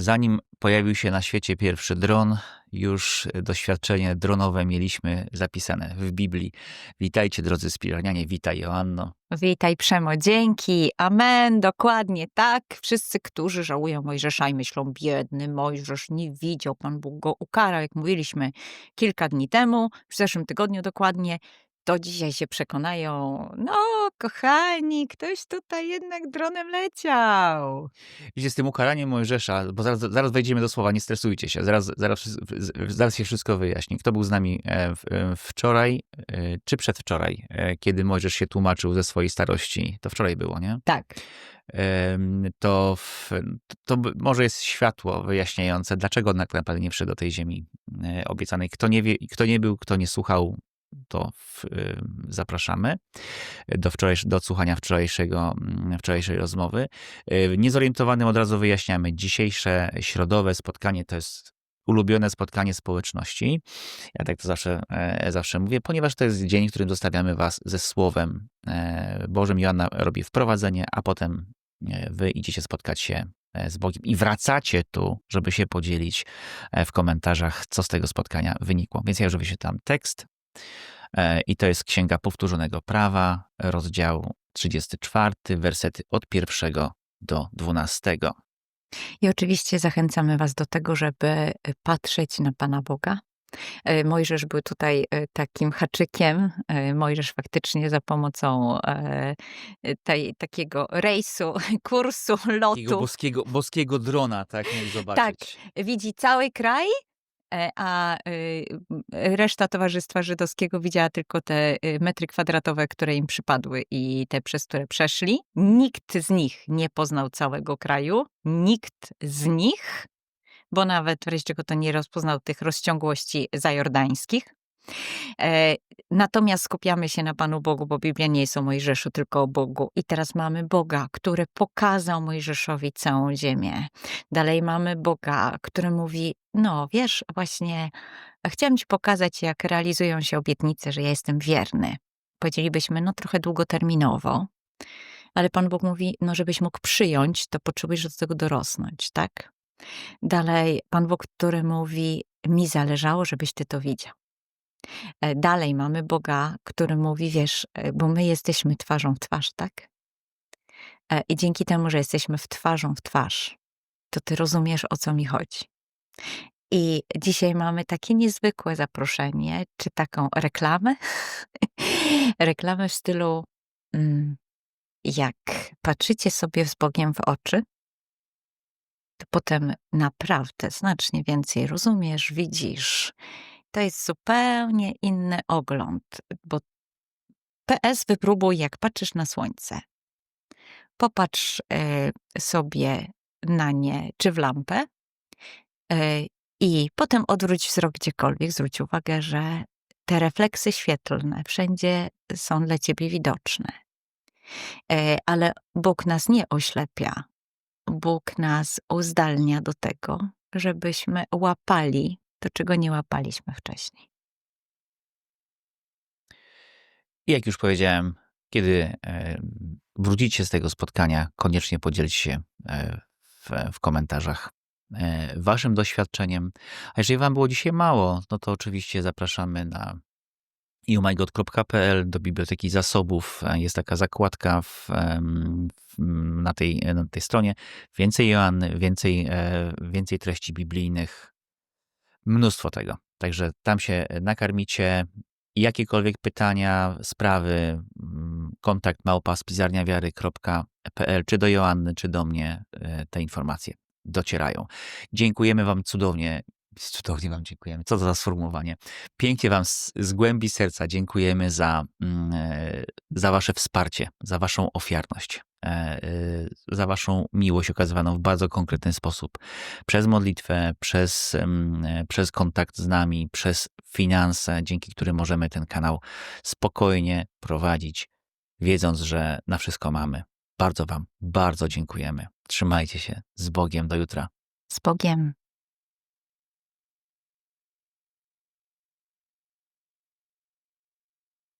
Zanim pojawił się na świecie pierwszy dron, już doświadczenie dronowe mieliśmy zapisane w Biblii. Witajcie drodzy spiranianie, witaj Joanno. Witaj Przemo, dzięki, amen, dokładnie tak. Wszyscy, którzy żałują Mojżesza i myślą, biedny Mojżesz, nie widział, Pan Bóg go ukarał, jak mówiliśmy kilka dni temu, w zeszłym tygodniu dokładnie, to dzisiaj się przekonają, no kochani, ktoś tutaj jednak dronem leciał. Wiecie, z tym ukaraniem Mojżesza, bo zaraz, zaraz wejdziemy do słowa, nie stresujcie się, zaraz, zaraz, zaraz się wszystko wyjaśni. Kto był z nami e, e, wczoraj e, czy przedwczoraj, kiedy Mojżesz się tłumaczył ze swojej starości? To wczoraj było, nie? Tak, To, w, to może jest światło wyjaśniające, dlaczego tak naprawdę nie wszedł do tej ziemi obiecanej. Kto nie wie, kto nie był, kto nie słuchał, to w, em, zapraszamy do, wczorajsz, do odsłuchania wczorajszego, mm, wczorajszej rozmowy. E, Niezorientowanym od razu wyjaśniamy, dzisiejsze środowe spotkanie to jest ulubione spotkanie społeczności. Ja tak to zawsze, e, zawsze mówię, ponieważ to jest dzień, w którym zostawiamy was ze Słowem e, Bożym. Joanna robi wprowadzenie, a potem e, wy idziecie spotkać się z Bogiem i wracacie tu, żeby się podzielić w komentarzach, co z tego spotkania wynikło. Więc ja już wyświetlam tekst i to jest Księga Powtórzonego Prawa, rozdział 34, wersety od pierwszego do 12. i oczywiście zachęcamy was do tego, żeby e, patrzeć na Pana Boga. E, Mojżesz był tutaj e, takim haczykiem. E, Mojżesz faktycznie za pomocą e, tej, takiego rejsu, kursu, Takiego lotu, boskiego, boskiego drona, tak, mógł zobaczyć. widzi cały kraj, e, a y, m, reszta Towarzystwa Żydowskiego widziała tylko te y, metry kwadratowe, które im przypadły i te, przez które przeszli. Nikt z nich nie poznał całego kraju, nikt z nich, bo nawet wreszcie go to nie rozpoznał tych rozciągłości zajordańskich. E, Natomiast skupiamy się na Panu Bogu, bo Biblia nie jest o Mojżeszu, tylko o Bogu. I teraz mamy Boga, który pokazał Mojżeszowi całą ziemię. Dalej mamy Boga, który mówi: No, wiesz, właśnie chciałem Ci pokazać, jak realizują się obietnice, że ja jestem wierny. Powiedzielibyśmy, no trochę długoterminowo, ale Pan Bóg mówi: No, żebyś mógł przyjąć, to potrzebujesz do tego dorosnąć, tak? Dalej Pan Bóg, który mówi: Mi zależało, żebyś Ty to widział. E, Dalej mamy Boga, który mówi, wiesz, e, bo my jesteśmy twarzą w twarz, tak? E, I dzięki temu, że jesteśmy w twarzą w twarz, to ty rozumiesz, o co mi chodzi. I dzisiaj mamy takie niezwykłe zaproszenie, czy taką reklamę. reklamę w stylu, mm, jak patrzycie sobie z Bogiem w oczy, to potem naprawdę znacznie więcej rozumiesz, widzisz. To jest zupełnie inny ogląd, bo PS wypróbuj, jak patrzysz na słońce. Popatrz e, sobie na nie, czy w lampę, e, i potem odwróć wzrok gdziekolwiek. Zwróć uwagę, że te refleksy świetlne wszędzie są dla ciebie widoczne. E, ale Bóg nas nie oślepia. Bóg nas uzdalnia do tego, żebyśmy łapali to, czego nie łapaliśmy wcześniej. I jak już powiedziałem, kiedy e, wrócicie z tego spotkania, koniecznie podzielcie się e, w, w komentarzach e, waszym doświadczeniem. A jeżeli wam było dzisiaj mało, no to oczywiście zapraszamy na youmygod.pl do biblioteki zasobów. Jest taka zakładka w, w, na, tej, na tej stronie. Więcej Joanny, więcej, więcej treści biblijnych, mnóstwo tego. Także tam się nakarmicie. Jakiekolwiek pytania, sprawy, mm, kontakt małpa spizarniawiary.pl, czy do Joanny, czy do mnie e, te informacje docierają. Dziękujemy Wam cudownie. Cudownie Wam dziękujemy. Co to za sformułowanie? Pięknie Wam z, z głębi serca dziękujemy za, mm, e, za Wasze wsparcie, za Waszą ofiarność, e, e, za Waszą miłość okazywaną w bardzo konkretny sposób. Przez modlitwę, przez, e, przez kontakt z nami, przez finanse, dzięki którym możemy ten kanał spokojnie prowadzić, wiedząc, że na wszystko mamy. Bardzo Wam bardzo dziękujemy. Trzymajcie się z Bogiem do jutra. Z Bogiem.